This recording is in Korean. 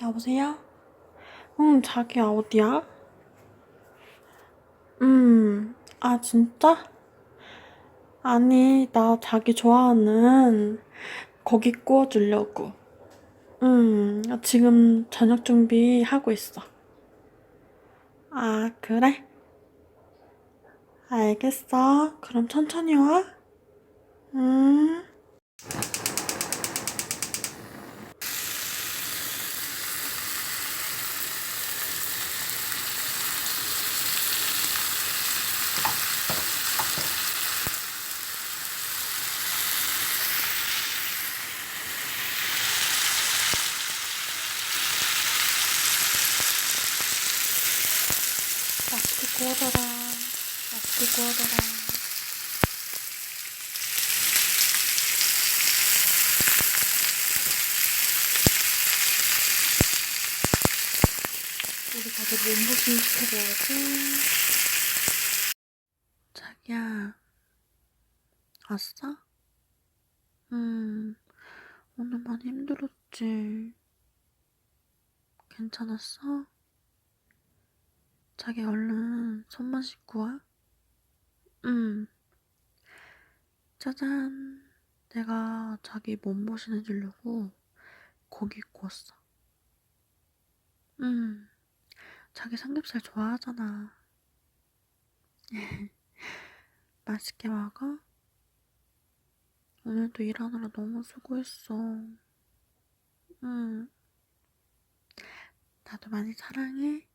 여보세요? 응, 자기야, 어디야? 음, 아, 진짜? 아니, 나 자기 좋아하는 고기 구워주려고. 음, 지금 저녁 준비하고 있어. 아, 그래? 알겠어. 그럼 천천히 와. 음. 맛있게 구워져라. 맛있게 구워져라. 우리 가족 몸보신 시켜줘야지. 자기야, 왔어? 음, 오늘 많이 힘들었지. 괜찮았어? 자기 얼른 손만 씻고 와. 응. 짜잔. 내가 자기 몸보신 해주려고 고기 구웠어. 응. 자기 삼겹살 좋아하잖아. 맛있게 먹어? 오늘도 일하느라 너무 수고했어. 응. 나도 많이 사랑해.